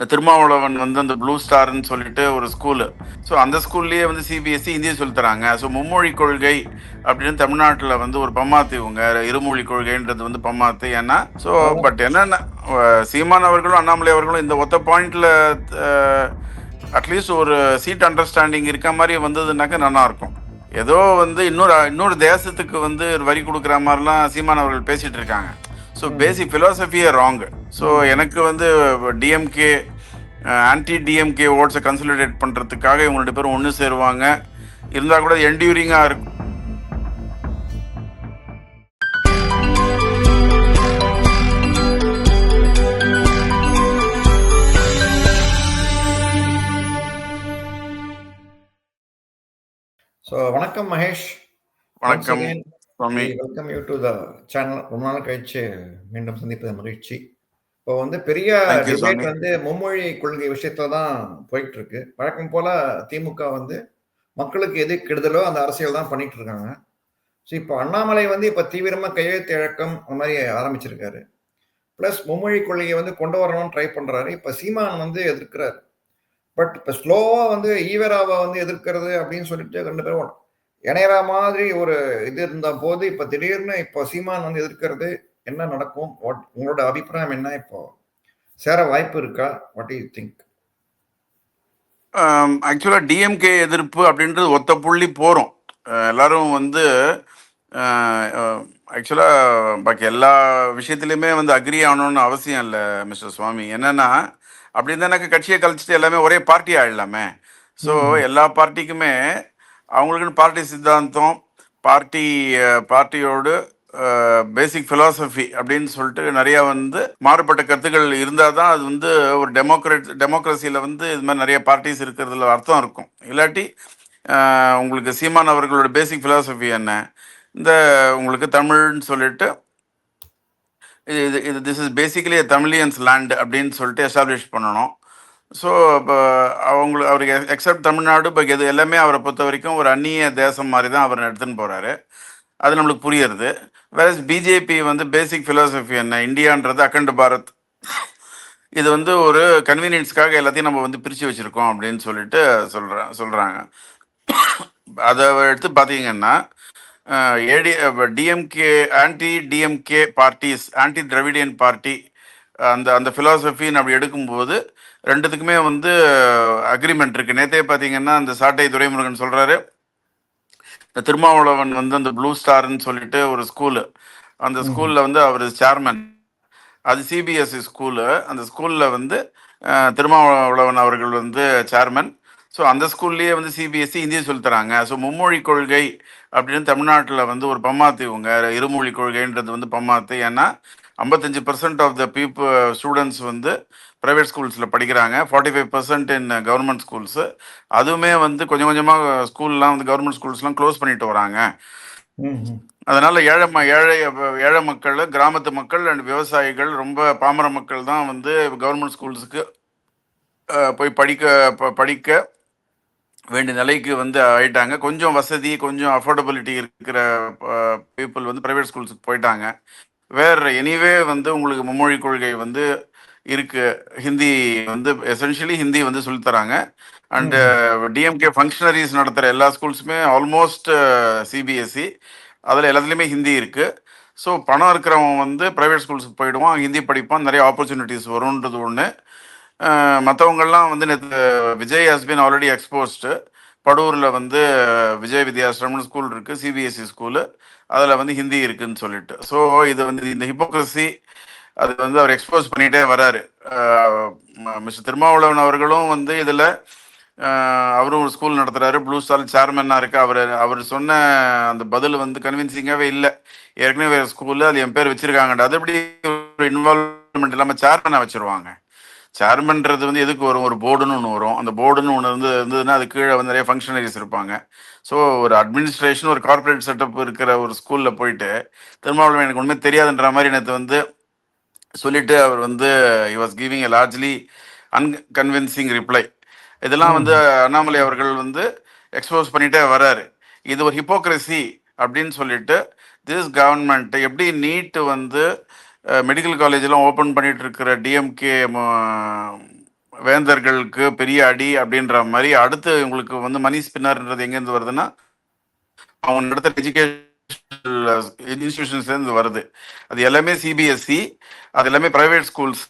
இந்த திருமாவளவன் வந்து அந்த ப்ளூ ஸ்டார்னு சொல்லிட்டு ஒரு ஸ்கூலு ஸோ அந்த ஸ்கூல்லேயே வந்து சிபிஎஸ்சி இந்திய சொல்லித்தராங்க ஸோ மும்மொழி கொள்கை அப்படின்னு தமிழ்நாட்டில் வந்து ஒரு பம்மாத்து இவங்க. இருமொழி கொள்கைன்றது வந்து பம்மாத்து. ஏன்னா ஸோ பட் என்னென்ன சீமான் அவர்களும் அண்ணாமலை அவர்களும் இந்த ஒத்த பாயிண்டில் அட்லீஸ்ட் ஒரு சீட் அண்டர்ஸ்டாண்டிங் இருக்க மாதிரி வந்ததுனாக்கா நல்லாயிருக்கும் ஏதோ வந்து இன்னொரு இன்னொரு தேசத்துக்கு வந்து வரி கொடுக்குற மாதிரிலாம் சீமான் அவர்கள் பேசிகிட்டு இருக்காங்க. ஸோ பேசிக் ஃபிலாசபியே ராங் ஸோ எனக்கு வந்து டிஎம்கே ஆன்டி டிஎம்கே ஓட்ஸை கன்சல்டேட் பண்ணுறதுக்காக இவங்க ரெண்டு பேரும் ஒன்று சேருவாங்க. இருந்தால் கூட என்டியூரிங்காக இருக்கும். ஸோ வணக்கம் மகேஷ். வணக்கம். Swami. Welcome you to the channel ரொம்ப நாள் கழிச்சு மீண்டும் சந்திப்பது மகிழ்ச்சி. இப்போ வந்து பெரிய டிபேட். வந்து மும்மொழி கொள்கை விஷயத்துல தான் போயிட்டு இருக்கு வழக்கம் போல திமுக வந்து மக்களுக்கு எது கெடுதலோ அந்த அரசியல் தான் பண்ணிட்டு இருக்காங்க. ஸோ இப்போ அண்ணாமலை வந்து இப்போ தீவிரமா கையெழுத்து இழக்கம் அந்த மாதிரி ஆரம்பிச்சிருக்காரு. ப்ளஸ் மும்மொழி கொள்கையை வந்து கொண்டு வரணும்னு ட்ரை பண்றாரு. இப்போ சீமான் வந்து எதிர்க்கிறார். பட் இப்போ ஸ்லோவா வந்து ஈவராவை வந்து எதிர்க்கிறது அப்படின்னு சொல்லிட்டு ரெண்டு பேரும் இணையற மாதிரி ஒரு இது இருந்த போது இப்ப திடீர்னு இப்போ சீமான் வந்து எதிர்க்கிறது என்ன நடக்கும்? What- உங்களோட அபிப்பிராயம் என்ன இப்போ? சேர வாய்ப்பு இருக்கா? வாட் யூ திங்க் ஆக்சுவலாக டிஎம்கே எதிர்ப்பு அப்படின்றது ஒத்த புள்ளி போகிறோம் எல்லாரும் வந்து ஆக்சுவலாக பாக்கி எல்லா விஷயத்துலையுமே வந்து அக்ரி ஆகணும்னு அவசியம் இல்லை மிஸ்டர் சுவாமி. என்னன்னா அப்படி இருந்தாக்க கட்சியை கழிச்சிட்டு எல்லாமே ஒரே பார்ட்டி ஆயிடலாமே. ஸோ. எல்லா பார்ட்டிக்குமே அவங்களுக்குன்னு பார்ட்டி சித்தாந்தம் பார்ட்டி பார்ட்டியோடு பேசிக் ஃபிலாசபி அப்படின்னு சொல்லிட்டு நிறையா வந்து மாறுபட்ட கருத்துக்கள் இருந்தால் தான் அது வந்து ஒரு டெமோக்ரேட் டெமோக்ரஸியில் வந்து இது மாதிரி நிறைய பார்ட்டிஸ் இருக்கிறதுல அர்த்தம் இருக்கும். இல்லாட்டி உங்களுக்கு சீமான் அவர்களோட பேசிக் ஃபிலாசபி என்ன? இந்த உங்களுக்கு தமிழ்னு சொல்லிட்டு இது இது இது this is basically Tamilians land அப்படின்னு சொல்லிட்டு எஸ்டாப்ளிஷ் பண்ணணும். ஸோ இப்போ அவங்களுக்கு அவருக்கு எக்ஸப்ட் தமிழ்நாடு இப்போ இது எல்லாமே அவரை பொறுத்த வரைக்கும் ஒரு அந்நிய தேசம் மாதிரி தான் அவர் எடுத்துன்னு போகிறாரு அது நம்மளுக்கு புரியுறது. வேற பிஜேபி வந்து பேசிக் ஃபிலோசஃபி என்ன? இந்தியான்றது அக்கண்ட பாரத். இது வந்து ஒரு கன்வீனியன்ஸ்க்காக எல்லாத்தையும் நம்ம வந்து பிரித்து வச்சுருக்கோம் அப்படின்னு சொல்லிட்டு சொல்கிறேன் சொல்கிறாங்க அதை எடுத்து பார்த்தீங்கன்னா ஏடி DMK anti DMK parties anti Dravidian party அந்த அந்த ஃபிலாசபின்னு அப்படி எடுக்கும்போது ரெண்டுத்துக்குமே வந்து அக்ரிமெண்ட் இருக்குது நேற்றே பார்த்தீங்கன்னா அந்த சாட்டை துரைமுருகன் சொல்கிறாரு இந்த திருமாவளவன் வந்து அந்த ப்ளூ ஸ்டார்னு சொல்லிட்டு ஒரு ஸ்கூலு அந்த. ஸ்கூலில் வந்து அவர் சேர்மன் அது சிபிஎஸ்சி ஸ்கூலு அந்த ஸ்கூலில் வந்து திருமாவளவன் அவர்கள் வந்து சேர்மன் ஸோ அந்த ஸ்கூல்லேயே வந்து சிபிஎஸ்சி இந்திய சொல்லித் தராங்க. ஸோ மும்மொழி கொள்கை அப்படின்னு தமிழ்நாட்டில் வந்து ஒரு பம்மாத்து இவங்க இருமொழி கொள்கைன்றது வந்து பம்மாத்து. ஏன்னா ஐம்பத்தஞ்சு percent of the people students வந்து ப்ரைவேட் ஸ்கூல்ஸில் படிக்கிறாங்க. Forty five percent in government schools அதுவுமே வந்து கொஞ்சம் கொஞ்சமாக ஸ்கூல்லாம் வந்து கவர்மெண்ட் ஸ்கூல்ஸ்லாம் க்ளோஸ் பண்ணிட்டு வராங்க. அதனால ஏழை ஏழை ஏழை மக்கள் கிராமத்து மக்கள் அண்ட் விவசாயிகள் ரொம்ப பாமர மக்கள் தான் வந்து கவர்மெண்ட் ஸ்கூல்ஸுக்கு போய் படிக்க படிக்க வேண்டிய நிலைக்கு வந்து ஆயிட்டாங்க. கொஞ்சம் வசதி கொஞ்சம் அஃபோர்டபிலிட்டி இருக்கிற பீப்புள் வந்து ப்ரைவேட் ஸ்கூல்ஸுக்கு போயிட்டாங்க. வேற எனிவே வந்து உங்களுக்கு மும்மொழி கொள்கை வந்து இருக்கு. ஹிந்தி வந்து எசென்ஷியலி ஹிந்தி வந்து சொல்லித் தராங்க. அண்ட் டிஎம்கே ஃபங்க்ஷனரிஸ் நடத்துகிற எல்லா ஸ்கூல்ஸுமே ஆல்மோஸ்ட் சிபிஎஸ்சி அதில் எல்லாத்துலேயுமே ஹிந்தி இருக்குது ஸோ பணம் இருக்கிறவன் வந்து ப்ரைவேட் ஸ்கூல்ஸுக்கு போயிடுவான். ஹிந்தி படிப்பான். நிறைய ஆப்பர்ச்சுனிட்டிஸ் வரும்ன்றது ஒன்று மற்றவங்கள்லாம் வந்து நேற்று Vijay has been already exposed படூரில் வந்து விஜய் வித்யாசிரமன் ஸ்கூல் இருக்குது சிபிஎஸ்சி ஸ்கூலு அதில் வந்து ஹிந்தி இருக்குன்னு சொல்லிட்டு. ஸோ இது வந்து இந்த ஹிப்போக்ரஸி அது வந்து அவர் எக்ஸ்போஸ் பண்ணிகிட்டே வராரு. மிஸ்டர் திருமாவளவன் அவர்களும் வந்து இதில் அவரும் ஒரு ஸ்கூல் நடத்துகிறாரு ப்ளூ ஸ்டால் சேர்மனாக இருக்கு அவர் அவர் சொன்ன அந்த பதில் வந்து கன்வின்சிங்காகவே இல்லை. ஏற்கனவே வேறு ஸ்கூலில் அது என் பேர் வச்சுருக்காங்கடா அது எப்படி ஒரு இன்வால்வ்மெண்ட் இல்லாமல் சேர்மனாக வச்சுருவாங்க? சேர்மன்றது வந்து எதுக்கு வரும்? ஒரு போர்டுன்னு ஒன்று வரும். அந்த போர்டுன்னு ஒன்று இருந்து இருந்ததுன்னா அது கீழே வந்து நிறைய ஃபங்க்ஷனரிஸ் இருப்பாங்க. ஸோ ஒரு அட்மினிஸ்ட்ரேஷன் ஒரு கார்ப்பரேட் செட்டப் இருக்கிற ஒரு ஸ்கூலில் போயிட்டு திருமாவளவன் எனக்கு ஒன்றுமே தெரியாதுன்ற மாதிரி நேற்று வந்து சொல்லிட்டு அவர் வந்து he was giving a largely unconvincing reply இதெல்லாம் வந்து அண்ணாமலை அவர்கள் வந்து எக்ஸ்போஸ் பண்ணிட்டே வராரு. இது ஒரு ஹிப்போக்ரஸி அப்படின்னு சொல்லிட்டு திஸ் கவர்மெண்ட் எப்படி நீட் வந்து மெடிக்கல் காலேஜெலாம் ஓப்பன் பண்ணிட்டு இருக்கிற டிஎம்கே வேந்தர்களுக்கு பெரிய அடி அப்படின்ற மாதிரி அடுத்து உங்களுக்கு வந்து மணி ஸ்பின்னர்ன்றது எங்கேருந்து வருதுன்னா அவங்க நடத்துகிற எஜுகேஷன் இன்ஸ்டியூஷன்ஸ்லேருந்து வருது. அது எல்லாமே சிபிஎஸ்சி அது எல்லாமே ப்ரைவேட் ஸ்கூல்ஸ்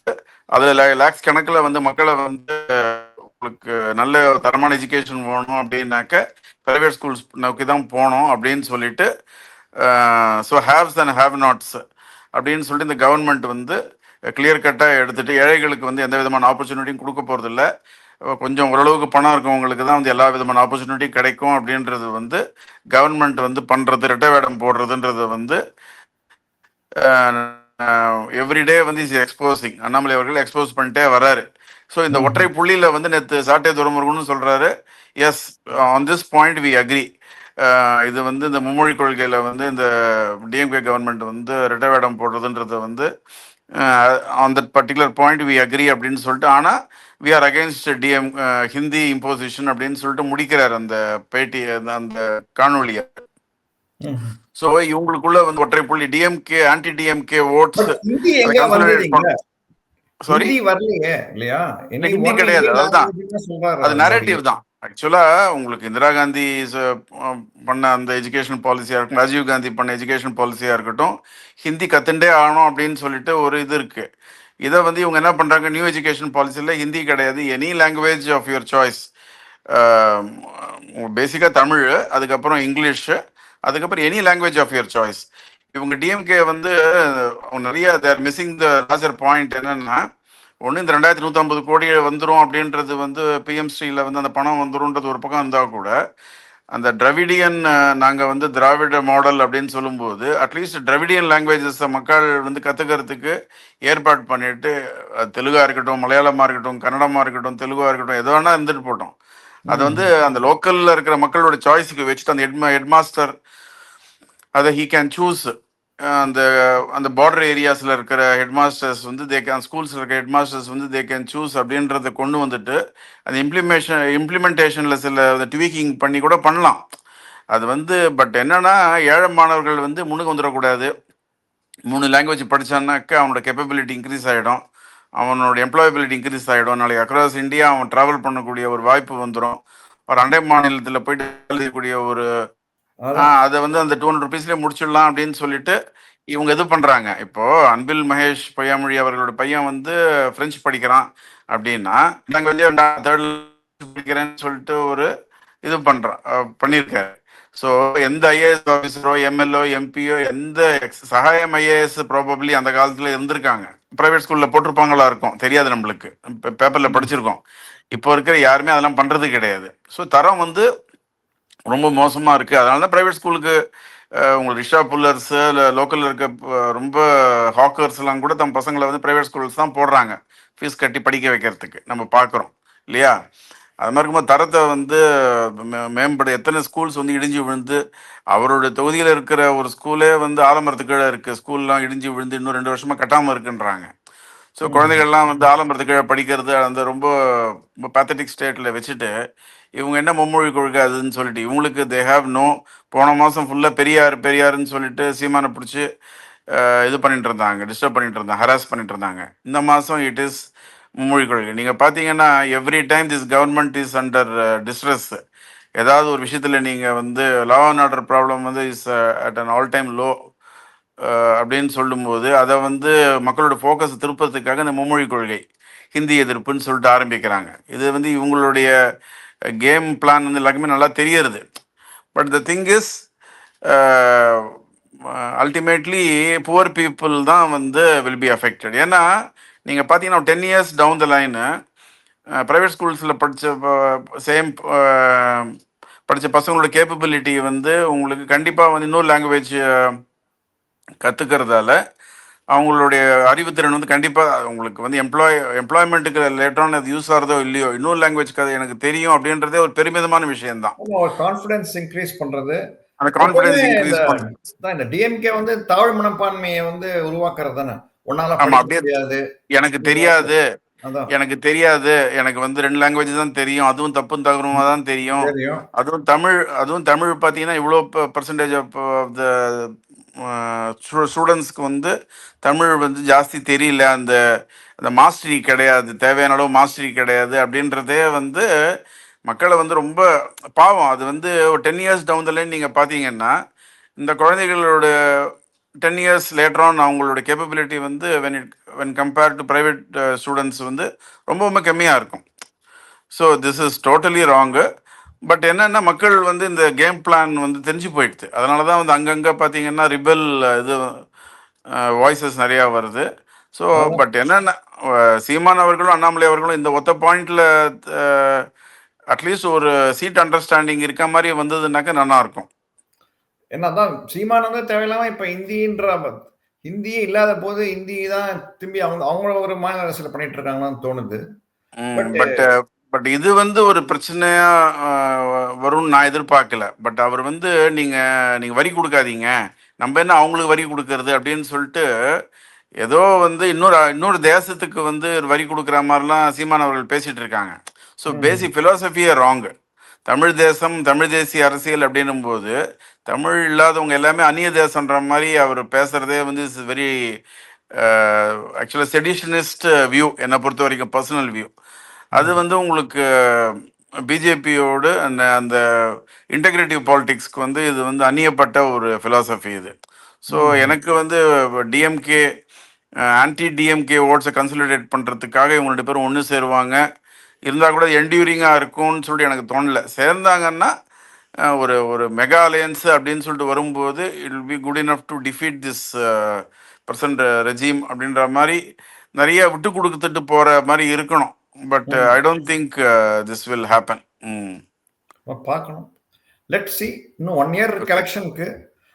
அதில் லேக்ஸ் கணக்கில் வந்து மக்களை வந்து உங்களுக்கு நல்ல தரமான எஜுகேஷன் வேணும் அப்படின்னாக்க ப்ரைவேட் ஸ்கூல்ஸ் நோக்கி தான் போகணும் அப்படின்னு சொல்லிட்டு so haves and have nots அப்படின்னு சொல்லிட்டு இந்த கவர்மெண்ட் வந்து கிளியர் கட்டாக எடுத்துட்டு ஏழைகளுக்கு வந்து எந்த விதமான ஆப்பர்ச்சுனிட்டியும் கொடுக்க போகிறதில்ல கொஞ்சம் ஓரளவுக்கு பணம் இருக்கவங்களுக்கு தான் வந்து எல்லா விதமான ஆப்பர்ச்சுனிட்டியும் கிடைக்கும் அப்படின்றது வந்து கவர்மெண்ட் வந்து பண்ணுறது ரெட்டை வேடம் போடுறதுன்றது வந்து எவ்ரிடே வந்து இஸ் எக்ஸ்போசிங் அண்ணாமலை அவர்கள் எக்ஸ்போஸ் பண்ணிட்டே வராரு. ஸோ இந்த ஒற்றை புள்ளியில வந்து நேற்று சாட்டை துரமுருகன் சொல்றாரு yes on this point we agree இது வந்து இந்த மும்மொழி கொள்கையில வந்து இந்த டிஎம்கே கவர்மெண்ட் வந்து ரெட்டை வேடம் போடுறதுன்றது வந்து on that particular point we agree அப்படின்னு சொல்லிட்டு ஆனால் we are against DM Hindi imposition அப்படின்னு சொல்லிட்டு முடிக்கிறார் அந்த பேட்டி அந்த- காணொலியை. ஸோ இவங்களுக்குள்ள வந்து ஒற்றை புள்ளி DMK anti DMK votes sorry வரலையே இல்லையா? ஹிந்தி கிடையாது, அதுதான். அது நரேட்டிவ் தான். ஆக்சுவலா உங்களுக்கு இந்திரா காந்தி பண்ண அந்த எஜுகேஷன் பாலிசியா இருக்கட்டும் ராஜீவ் காந்தி பண்ண எஜுகேஷன் பாலிசியா இருக்கட்டும் ஹிந்தி கத்துண்டே ஆகணும் அப்படின்னு சொல்லிட்டு ஒரு இது இருக்கு. இதை வந்து இவங்க என்ன பண்றாங்க? நியூ எஜுகேஷன் பாலிசியில் ஹிந்தி கிடையாது. Any language of your choice பேசிக்காக தமிழ் அதுக்கப்புறம் இங்கிலீஷ் அதுக்கப்புறம் any language of your choice இவங்க டிஎம்கே வந்து நிறைய தேர் மிஸ்ஸிங் த லாசர் பாயிண்ட் என்னன்னா ஒன்று இந்த ரெண்டாயிரத்தி நூற்றம்பது கோடி வந்துடும் அப்படின்றது வந்து பிஎம்ஸ்டியில் வந்து அந்த பணம் வந்துரும்ன்றது ஒரு பக்கம் இருந்தால் கூட அந்த திராவிடியன் நாங்கள் வந்து திராவிட மாடல் அப்படின்னு சொல்லும்போது அட்லீஸ்ட் திராவிடியன் லாங்குவேஜஸ் மக்கள் வந்து கற்றுக்கிறதுக்கு ஏற்பாடு பண்ணிட்டு அது தெலுங்கா இருக்கட்டும் மலையாளமாக இருக்கட்டும் கன்னடமாக இருக்கட்டும் தெலுங்கா இருக்கட்டும் எது வேணா இருந்துட்டு போட்டோம். அது வந்து அந்த லோக்கல்ல இருக்கிற மக்களோட சாய்ஸுக்கு வச்சுட்டு அந்த ஹெட் ஹெட் மாஸ்டர் அதை ஹீ கேன் சூஸ் அந்த அந்த பார்டர் ஏரியாஸில் இருக்கிற ஹெட் மாஸ்டர்ஸ் வந்து தே கேன் ஸ்கூல்ஸில் இருக்கிற ஹெட் மாஸ்டர்ஸ் வந்து தே கேன் சூஸ் அப்படின்றத கொண்டு வந்துட்டு அந்த இம்ப்ளிமேஷன் இம்ப்ளிமெண்டேஷனில் சில ட்வீக்கிங் பண்ணி கூட பண்ணலாம். அது வந்து பட் என்னென்னா ஏழை மாணவர்கள் வந்து முன்னுக்கு வந்துடக்கூடாது. மூணு லாங்குவேஜ் படித்தான்னாக்கா அவனோட கேப்பபிலிட்டி இன்க்ரீஸ் ஆகிடும் அவனோட எம்ப்ளாயபிலிட்டி இன்க்ரீஸ் ஆகிடும் நாளைக்கு அக்ராஸ் இந்தியா அவன் ட்ராவல் பண்ணக்கூடிய ஒரு வாய்ப்பு வந்துடும் ஒரு அண்டை மாநிலத்தில் போயிட்டு எழுதக்கூடிய ஒரு அதை வந்து அந்த டூ ஹண்ட்ரட் ருபீஸ்லேயே முடிச்சிடலாம் அப்படின்னு சொல்லிட்டு இவங்க இது பண்ணுறாங்க இப்போ அன்பில் மகேஷ் பொய்யாமொழி அவர்களோட பையன் வந்து ஃப்ரெஞ்சு படிக்கிறான் அப்படின்னா நாங்கள் வந்து தேர்ட் படிக்கிறேன்னு சொல்லிட்டு ஒரு இது பண்ணுறான் பண்ணியிருக்காரு ஸோ எந்த ஐஏஎஸ் ஆஃபீஸரோ எம்எல்ஓ எம்பியோ எந்த எக்ஸ் சகாயம் ஐஏஎஸ் ப்ராபப்ளி அந்த காலத்தில் இருந்திருக்காங்க. ப்ரைவேட் ஸ்கூலில் போட்டிருப்பாங்களா இருக்கும். தெரியாது நம்மளுக்கு. பேப்பரில் படிச்சிருக்கோம். இப்போ இருக்கிற யாருமே அதெல்லாம் பண்ணுறது கிடையாது. ஸோ தரம் வந்து ரொம்ப மோசமாக இருக்குது அதனால தான் ப்ரைவேட் ஸ்கூலுக்கு உங்களுக்கு ரிஷா புல்லர்ஸு இல்லை லோக்கலில் இருக்க ரொம்ப ஹாக்கர்ஸ்லாம் கூட தம் பசங்களை வந்து ப்ரைவேட் ஸ்கூல்ஸ் தான் போடுறாங்க. ஃபீஸ் கட்டி படிக்க வைக்கிறதுக்கு. நம்ம பார்க்குறோம் இல்லையா? அது மாதிரி இருக்கும்போது தரத்தை வந்து மே- மேம்பட எத்தனை ஸ்கூல்ஸ் வந்து இடிஞ்சு விழுந்து அவருடைய தொகுதியில் இருக்கிற ஒரு ஸ்கூலே வந்து ஆலமரத்துக்கு கீழே இருக்குது ஸ்கூல்லாம் இடிஞ்சு விழுந்து இன்னும் ரெண்டு வருஷமாக கட்டாமல் இருக்குன்றாங்க. ஸோ குழந்தைகள்லாம் வந்து ஆலம்பரத்துக்கு கீழே படிக்கிறது அந்த ரொம்ப ரொம்ப பேத்தட்டிக் ஸ்டேட்டில் வச்சுட்டு இவங்க என்ன மும்மொழி கொள்கை அதுன்னு சொல்லிட்டு இவங்களுக்கு தே ஹாவ் நோ போன மாதம் ஃபுல்லாக பெரியார் பெரியாருன்னு சொல்லிட்டு சீமானை பிடிச்சி இது பண்ணிட்டு இருந்தாங்க டிஸ்டர்ப் பண்ணிட்டு இருந்தாங்க ஹராஸ் பண்ணிட்டு இருந்தாங்க. இந்த மாதம் இட் இஸ் மும்மொழி கொள்கை. நீங்கள் பார்த்தீங்கன்னா every time this government is under distress ஏதாவது ஒரு விஷயத்தில் நீங்கள் வந்து லா அண்ட் ஆர்டர் ப்ராப்ளம் வந்து is at an all time low அப்படின்னு சொல்லும்போது அதை வந்து மக்களோட ஃபோக்கஸ் திருப்பத்துக்காக இந்த மும்மொழி கொள்கை ஹிந்தி எதிர்ப்புன்னு சொல்லிட்டு ஆரம்பிக்கிறாங்க. இது வந்து இவங்களுடைய கேம் பிளான் வந்து எல்லாருக்குமே நல்லா தெரியறது. But the thing is ultimately poor people தான் வந்து வில் பி அஃபெக்டட் ஏன்னா நீங்கள் பார்த்தீங்கன்னா ten years down the line private ஸ்கூல்ஸில் படித்த சேம் படித்த பசங்களோட கேப்பபிலிட்டி வந்து உங்களுக்கு கண்டிப்பாக வந்து இன்னொரு லாங்குவேஜ் கற்றுக்கிறதால அவங்களுடைய அறிவுத்திறன் வந்து கண்டிப்பாக உங்களுக்கு வந்து எம்ப்ளாய் எம்ப்ளாய்மெண்ட்டுக்கு லேட்டரான அது யூஸ் ஆகிறதோ இல்லையோ இன்னொரு லாங்குவேஜ் கதை எனக்கு தெரியும் அப்படின்றதே ஒரு பெருமிதமான விஷயம்தான். ஆமா, ஒரு கான்ஃபிடன்ஸ் இன்க்ரீஸ் பண்றது. அந்த கான்ஃபிடன்ஸ் இன்க்ரீஸ் பண்ணுறது தான் இந்த டிஎம்கே வந்து தாழ் மனப்பான்மையை வந்து உருவாக்குறது தானே உன்னால அப்படியே- முடியாது. எனக்கு தெரியாது. எனக்கு தெரியாது. எனக்கு வந்து ரெண்டு லாங்குவேஜ் தான் தெரியும். அதுவும் தப்பும் தகருமா தான் தெரியும். தெரியும். அதுவும் தமிழ் அதுவும் தமிழ் பார்த்தீங்கன்னா இவ்வளோ பர்சன்டேஜ் ஆஃப் த ஸ்டூடெண்ட்ஸ்க்கு வந்து தமிழ் வந்து ஜாஸ்தி தெரியல. அந்த அந்த மாஸ்டரி கிடையாது. தேவையான அளவு மாஸ்டரி கிடையாது அப்படின்றதே வந்து மக்களை வந்து ரொம்ப பாவம். அது வந்து ஒரு ten years down the line நீங்கள் பார்த்தீங்கன்னா இந்த குழந்தைகளோட டென் இயர்ஸ் லேட்டரான் அவங்களோட கேப்பபிலிட்டி வந்து when it when compared to private students வந்து ரொம்ப ரொம்ப கம்மியாக இருக்கும். So this is totally wrong but என்னென்னா மக்கள் வந்து இந்த கேம் பிளான் வந்து தெரிஞ்சு போயிடுது. அதனால தான் வந்து அங்கங்கே பார்த்தீங்கன்னா ரிபல் இது வாய்ஸஸ் நிறையா வருது. ஸோ பட் என்னென்ன சீமான் அவர்களும் அண்ணாமலை அவர்களும் இந்த ஒத்த பாயிண்டில் அட்லீஸ்ட் ஒரு சீட் அண்டர்ஸ்டாண்டிங் இருக்க மாதிரி வந்ததுனாக்கா நல்லா இருக்கும். என்னதான் சீமானந்த தேவையில்லாம இப்ப இந்தின்ற ஹிந்தியே இல்லாத போது ஹிந்தி தான் திரும்பி அவங்க அவங்கள ஒரு மாநில அரசியல் பண்ணிட்டு இருக்காங்கன்னு தோணுது. பட் பட் இது வந்து ஒரு பிரச்சனையா வரும்னு நான் எதிர்பார்க்கல. பட் அவர் வந்து நீங்க நீங்க வரி கொடுக்காதீங்க. நம்ம என்ன அவங்களுக்கு வரி கொடுக்கறது? அப்படின்னு சொல்லிட்டு ஏதோ வந்து இன்னொரு இன்னொரு தேசத்துக்கு வந்து வரி கொடுக்குற மாதிரிலாம் சீமான் அவர்கள் பேசிட்டு இருக்காங்க. ஸோ. பேசிக் ஃபிலாசபியே ராங் தமிழ் தேசம் தமிழ் தேசிய அரசியல் அப்படின்னும் போது தமிழ் இல்லாதவங்க எல்லாமே அந்நிய தேசம்ன்ற மாதிரி அவர் பேசுறதே வந்து இஸ் வெரி ஆக்சுவலாக செடிஷனிஸ்ட் வியூ என்னை பொறுத்த வரைக்கும் பர்சனல் வியூ அது வந்து உங்களுக்கு பிஜேபியோடு அந்த அந்த இன்டெகிரேட்டிவ் பாலிடிக்ஸ்க்கு வந்து இது வந்து அந்நியப்பட்ட ஒரு ஃபிலாசபி இது. ஸோ. எனக்கு வந்து டிஎம்கே ஆன்டி டிஎம்கே ஓட்ஸை கன்சல்டேட் பண்ணுறதுக்காக இவங்க ரெண்டு பேரும் ஒன்று சேருவாங்க. இருந்தால் கூட என்டியூரிங்காக இருக்கும்னு சொல்லிட்டு எனக்கு தோணல. சேர்ந்தாங்கன்னா ஒரு ஒரு மெகா அலையன்ஸ் அப்படின்னு சொல்லிட்டு வரும்போது it be good enough to defeat this percent regime அப்படின்ற மாதிரி நிறைய விட்டு கொடுத்துட்டு போகிற மாதிரி இருக்கணும். But. I don't think this will happen பார்க்கணும். லெட் சி இன்னும் ஒன் இயர் இருக்கு எலெக்ஷனுக்கு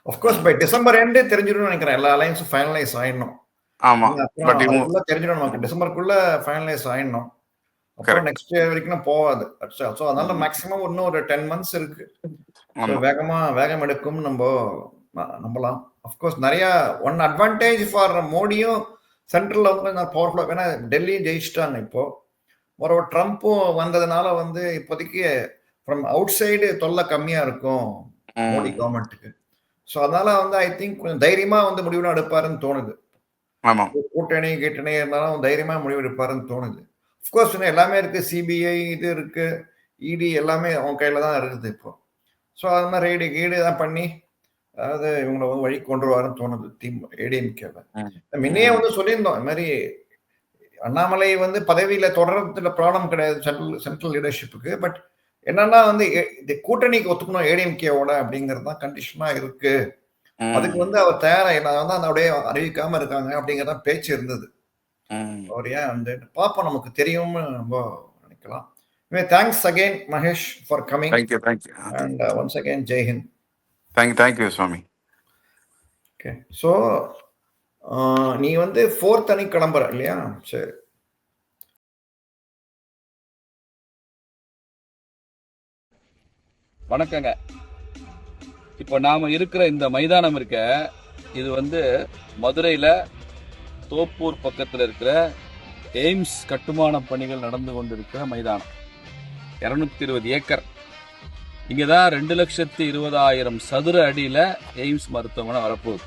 அஃப்கோர்ஸ் பை டிசம்பர் எண்டே தெரிஞ்சிடும் நினைக்கிறேன். எல்லா அலைன்ஸும் ஃபைனலைஸ் ஆயிடணும். அப்புறம் பட் இவங்க தெரிஞ்சிடும் நமக்கு. டிசம்பருக்குள்ள ஃபைனலைஸ் ஆயிடணும். அப்புறம். நெக்ஸ்ட் இயர் வரைக்கும் போகாது ஸோ அதனால. மேக்ஸிமம் இன்னும் ஒரு டென் மந்த்ஸ் இருக்கு. வேகமா வேகம் எடுக்கும் நம்ம நம்பலாம். அஃப்கோர்ஸ் நிறைய ஒன் அட்வான்டேஜ் ஃபார் மோடியும் சென்ட்ரல்ல வந்து பவர்ஃபுல்லாக ஏன்னா டெல்லியும் ஜெயிச்சிட்டாங்க இப்போ. ஒரு ட்ரம்ப்பும் வந்ததுனால வந்து இப்போதைக்கு ஃப்ரம் அவுட் சைடு தொல்லை கம்மியா இருக்கும் மோடி கவர்மெண்ட்டுக்கு ஸோ அதனால வந்து ஐ திங்க் கொஞ்சம் தைரியமா வந்து முடிவுலாம் எடுப்பாருன்னு தோணுது. கூட்டணி கீட்டணி இருந்தாலும் தைரியமா முடிவு எடுப்பாருன்னு தோணுது. அஃப்கோர்ஸ் இன்னும் எல்லாமே இருக்கு. சிபிஐ இது இருக்கு. இடி எல்லாமே அவங்க கையில தான் இருக்குது இப்போ. ஸோ அது மாதிரி ரெய்டு கீடு தான் பண்ணி அதாவது இவங்களை வந்து வழி கொண்டு வருவாருன்னு தோணுது டீம் ஏடிஎம்கேல முன்னையே வந்து சொல்லியிருந்தோம் இது மாதிரி அண்ணாமலை வந்து பதவியில தொடர்றதுல ப்ராப்ளம் கிடையாது சென்ட்ரல் சென்ட்ரல் லீடர்ஷிப்புக்கு பட் என்னன்னா வந்து இது கூட்டணிக்கு ஒத்துக்கணும் ஏடிஎம்கேவோட அப்படிங்கிறது தான் கண்டிஷனா இருக்கு. அதுக்கு வந்து அவர் தயாரா இல்லை வந்து அந்த அப்படியே அறிவிக்காம இருக்காங்க அப்படிங்கிறத பேச்சு இருந்தது. அவர் ஏன் அந்த பார்ப்போம் நமக்கு தெரியும்னு நம்ம நினைக்கலாம். Thanks again Mahesh for coming thank you thank you and once again Jai Hind thank you thank you Swami okay so நீ வந்து ஃபோர்த் அணி கிளம்புற இல்லையா? சரி. வணக்கங்க. இப்போ நாம இருக்கிற இந்த மைதானம் இருக்க இது வந்து மதுரையில தோப்பூர் பக்கத்துல இருக்கிற எய்ம்ஸ் கட்டுமான பணிகள் நடந்து கொண்டிருக்கிற மைதானம். இரநூத்தி இருபது ஏக்கர். இங்கே தான் ரெண்டு லட்சத்தி இருபதாயிரம் சதுர அடியில் எய்ம்ஸ் மருத்துவமனை வரப்போகுது.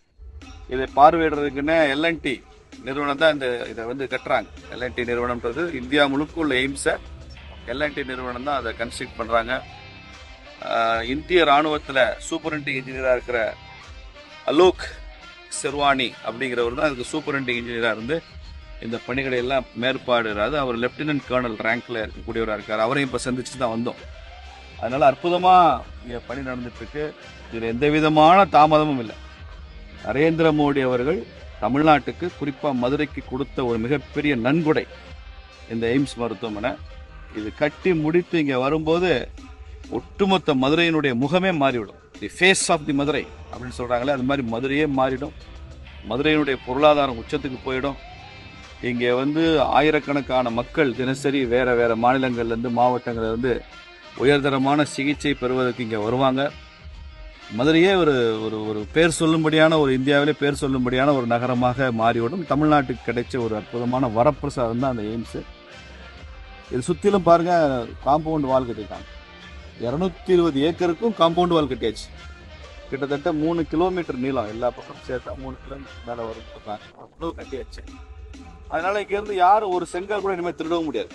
இதை பார்வையிடுறதுக்குன்னு எல்என்டி நிறுவனம் தான் இந்த இதை வந்து கட்டுறாங்க. எல்என்டி நிறுவனம்ன்றது இந்தியா முழுக்க உள்ள எய்ம்ஸை எல்என்டி நிறுவனம் தான் அதை கன்ஸ்ட்ரக்ட் பண்ணுறாங்க இந்திய ராணுவத்தில் சூப்பரண்டிங் இன்ஜினியராக இருக்கிற அலோக் செர்வானி அப்படிங்கிறவர் தான் அதுக்கு சூப்பரண்டிங் இன்ஜினியராக இருந்து இந்த பணிகளை எல்லாம் மேற்பாடுறாரு அவர் லெப்டினன்ட் கர்னல் ரேங்க்ல இருக்கக்கூடியவராக இருக்கார். அவரையும் இப்போ சந்திச்சு தான் வந்தோம். அதனால அற்புதமாக இங்கே பணி நடந்துட்டு இருக்கு. இதில் எந்த விதமான தாமதமும் இல்லை. நரேந்திர மோடி அவர்கள் தமிழ்நாட்டுக்கு குறிப்பாக மதுரைக்கு கொடுத்த ஒரு மிகப்பெரிய நன்கொடை இந்த எய்ம்ஸ் மருத்துவமனை. இது கட்டி முடித்து இங்கே வரும்போது ஒட்டுமொத்த மதுரையினுடைய முகமே மாறிவிடும். The face of the Madurai அப்படின்னு சொல்கிறாங்களே அது மாதிரி மதுரையே மாறிடும். மதுரையினுடைய பொருளாதாரம் உச்சத்துக்கு போயிடும். இங்கே வந்து ஆயிரக்கணக்கான மக்கள் தினசரி வேறு வேறு மாநிலங்கள்லேருந்து மாவட்டங்கள்லேருந்து உயர்தரமான சிகிச்சை பெறுவதற்கு இங்கே வருவாங்க. மதுரையே ஒரு ஒரு ஒரு பேர் சொல்லும்படியான ஒரு இந்தியாவிலே பேர் சொல்லும்படியான ஒரு நகரமாக மாறிவிடும். தமிழ்நாட்டுக்கு கிடைச்ச ஒரு அற்புதமான வரப்பிரசாதம் தான் அந்த எய்ம்ஸு. இது சுற்றிலும் பாருங்க காம்பவுண்ட் வால் கட்டியிருக்காங்க. இரநூத்தி இருபது ஏக்கருக்கும் காம்பவுண்ட் வால் கட்டியாச்சு. கிட்டத்தட்ட மூணு கிலோமீட்டர் நீளம் எல்லா பக்கம் சேர்த்தா மூணு கிலோமீட்டர் மேலே வரும். அவ்வளோ கட்டியாச்சு. அதனால இங்கேருந்து யாரும் ஒரு செங்கல் கூட இனிமேல் திருடவும் முடியாது.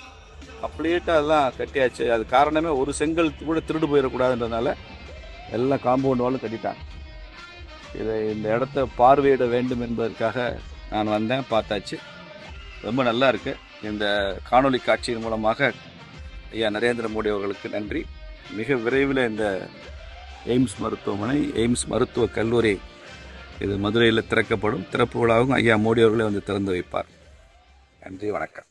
கம்ப்ளீட்டாக அதெல்லாம் கட்டியாச்சு. அது காரணமே ஒரு செங்கல் கூட திருடு போயிடக்கூடாதுன்றதுனால எல்லாம் காம்பவுண்ட் வாலும் கட்டிட்டாங்க. இதை இந்த இடத்த பார்வையிட வேண்டும் என்பதற்காக நான் வந்தேன் பார்த்தாச்சு. ரொம்ப நல்லா இருக்குது இந்த காணொலி காட்சியின் மூலமாக ஐயா நரேந்திர மோடி அவர்களுக்கு நன்றி. மிக விரைவில் இந்த எய்ம்ஸ் மருத்துவமனை எய்ம்ஸ் மருத்துவக் கல்லூரி இது மதுரையில் திறக்கப்படும். திறப்பு விழாவும் ஐயா மோடி அவர்களே வந்து திறந்து வைப்பார். நன்றி வணக்கம்.